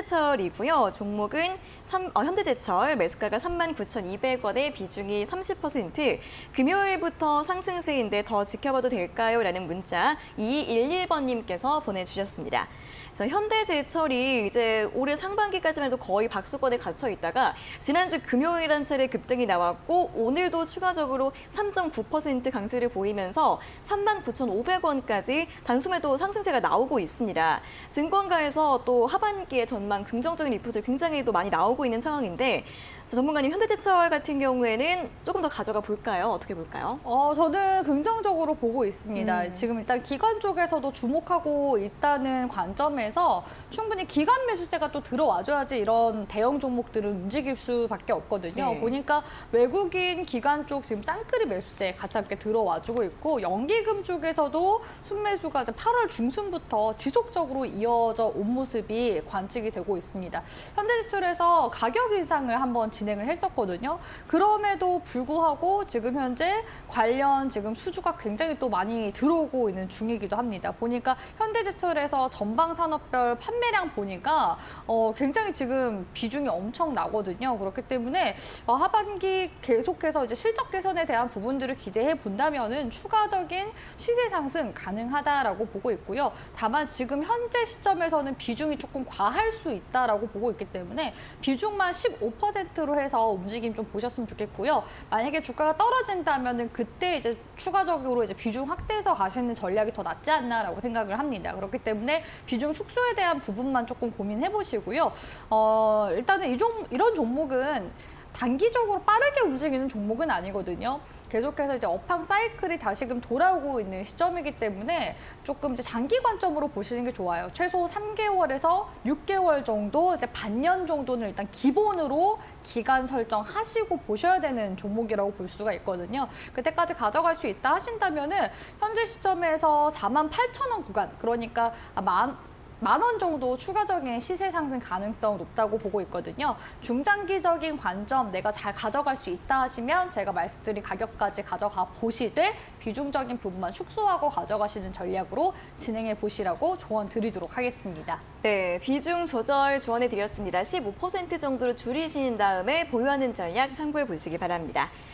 현대제철이고요. 종목은 삼- 어, 현대제철 매수가가 39,200원에 비중이 30%. 금요일부터 상승세인데 더 지켜봐도 될까요? 라는 문자 2211번님께서 보내주셨습니다. 그래서 현대제철이 이제 올해 상반기까지만 해도 거의 박수권에 갇혀 있다가 지난주 금요일 한 차례 급등이 나왔고 오늘도 추가적으로 3.9% 강세를 보이면서 39,500원까지 단숨에도 상승세가 나오고 있습니다. 증권가에서 또 하반기에 전망 긍정적인 리포트 굉장히 또 많이 나오고 있는 상황인데 자, 전문가님 현대제철 같은 경우에는 조금 더 가져가 볼까요? 어떻게 볼까요? 어, 저는 긍정적으로 보고 있습니다. 음. 지금 일단 기관 쪽에서도 주목하고 있다는 관점에서 충분히 기관 매수세가 또 들어와줘야지 이런 대형 종목들은 움직일 수밖에 없거든요. 네. 보니까 외국인 기관 쪽 지금 쌍끌이 매수세 같이 함께 들어와주고 있고 연기금 쪽에서도 순매수가 이제 8월 중순부터 지속적으로 이어져 온 모습이 관측이 되고 있습니다. 현대제철에서 가격 인상을 한번 진행을 했었거든요. 그럼에도 불구하고 지금 현재 관련 지금 수주가 굉장히 또 많이 들어오고 있는 중이기도 합니다. 보니까 현대제철에서 전방 산업별 판매량 보니까 어, 굉장히 지금 비중이 엄청 나거든요. 그렇기 때문에 어, 하반기 계속해서 이제 실적 개선에 대한 부분들을 기대해 본다면은 추가적인 시세 상승 가능하다라고 보고 있고요. 다만 지금 현재 시점에서는 비중이 조금 과할 수 있다라고 보고 있기 때문에 비중만 15%로 해서 움직임 좀 보셨으면 좋겠고요. 만약에 주가가 떨어진다면은 그때 이제 추가적으로 이제 비중 확대해서 가시는 전략이 더 낫지 않나라고 생각을 합니다. 그렇기 때문에 비중 축소에 대한 부분만 조금 고민해 보시고요. 어, 일단은 이 종, 이런 종목은 단기적으로 빠르게 움직이는 종목은 아니거든요. 계속해서 이제 업황 사이클이 다시금 돌아오고 있는 시점이기 때문에 조금 이제 장기 관점으로 보시는 게 좋아요. 최소 3개월에서 6개월 정도, 이제 반년 정도는 일단 기본으로 기간 설정하시고 보셔야 되는 종목이라고 볼 수가 있거든요. 그때까지 가져갈 수 있다 하신다면은 현재 시점에서 4만 8천 원 구간, 그러니까 만 만 원 정도 추가적인 시세 상승 가능성 높다고 보고 있거든요. 중장기적인 관점 내가 잘 가져갈 수 있다 하시면 제가 말씀드린 가격까지 가져가 보시되 비중적인 부분만 축소하고 가져가시는 전략으로 진행해 보시라고 조언 드리도록 하겠습니다. 네, 비중 조절 조언해 드렸습니다. 15% 정도로 줄이신 다음에 보유하는 전략 참고해 보시기 바랍니다.